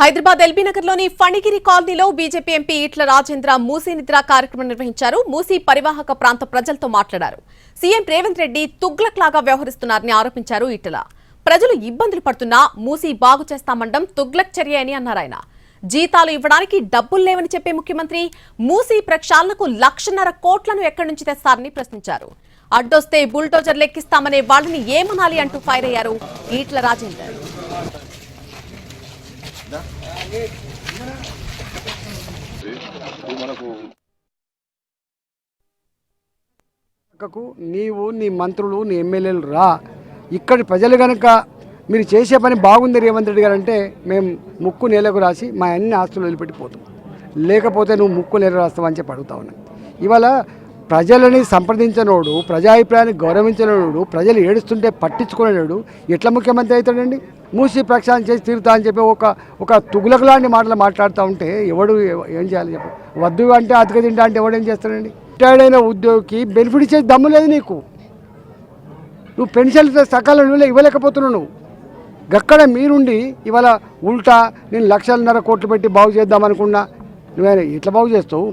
Hyderabad LB నగర్లోని ఫణిగిరి కాలనీలో BJP MP Etela Rajendra Musi నిద్ర కార్యక్రమం నిర్వహించారు. మూసీ పరివాహక ప్రాంత ప్రజలతో మాట్లాడారు. సీఎం రేవంత్ రెడ్డి తుగ్లక్ లాగా వ్యవహరిస్తున్నారని ఆరోపించారు ఈటల. ప్రజలు ఇబ్బందులు పడుతున్నా మూసీ బాగు చేస్తామండం తుగ్లక్ చర్య అని అన్నారు ఆయన. జీతాలు ఇవ్వడానికి డబ్బులు లేవని చెప్పే ముఖ్యమంత్రి మూసీ ప్రక్షాళనకు లక్షన్నర కోట్లను ఎక్కడి నుంచి తెస్తారని ప్రశ్నించారు. అడ్డొస్తే బుల్డోజర్ లెక్కిస్తామనే వాళ్ళని ఏమనాలి అంటూ ఫైర్ అయ్యారు ఈట్ల రాజేందర్. పక్కకు నీవు నీ మంత్రులు నీ ఎమ్మెల్యేలు రా. ఇక్కడి ప్రజలు కనుక మీరు చేసే పని బాగుంది రేవంత్ రెడ్డి గారు అంటే మేము ముక్కు నేలకు రాసి మా అన్ని ఆస్తులు వదిలిపెట్టిపోతాం లేకపోతే నువ్వు ముక్కు నేల రాస్తావని చెప్పి అడుగుతా ఉన్నా. ఇవాళ ప్రజలని సంప్రదించనోడు ప్రజాభిప్రాయాన్ని గౌరవించనోడు ప్రజలు ఏడుస్తుంటే పట్టించుకునేవాడు ఎట్లా ముఖ్యమంత్రి అవుతాడండి? మూసి ప్రక్షాళన చేసి తీరుతా అని చెప్పి ఒక ఒక తుగులకు లాంటి మాటలు మాట్లాడుతూ ఉంటే ఎవడు ఏం చేయాలి చెప్పు? వద్దు అంటే అతిక తింటా అంటే ఎవడేం చేస్తాడండి? రిటైర్డ్ అయిన ఉద్యోగికి బెనిఫిట్ ఇచ్చే దమ్ము లేదు నీకు. నువ్వు పెన్షన్ సకాలంలో ఇవ్వలేకపోతున్నావు నువ్వు. గక్కడ మీరుండి ఇవాళ ఉల్టా నేను లక్షలన్నర కోట్లు పెట్టి బాగు చేద్దాం అనుకున్నా. నువ్వే ఇట్లా బాగు చేస్తావు?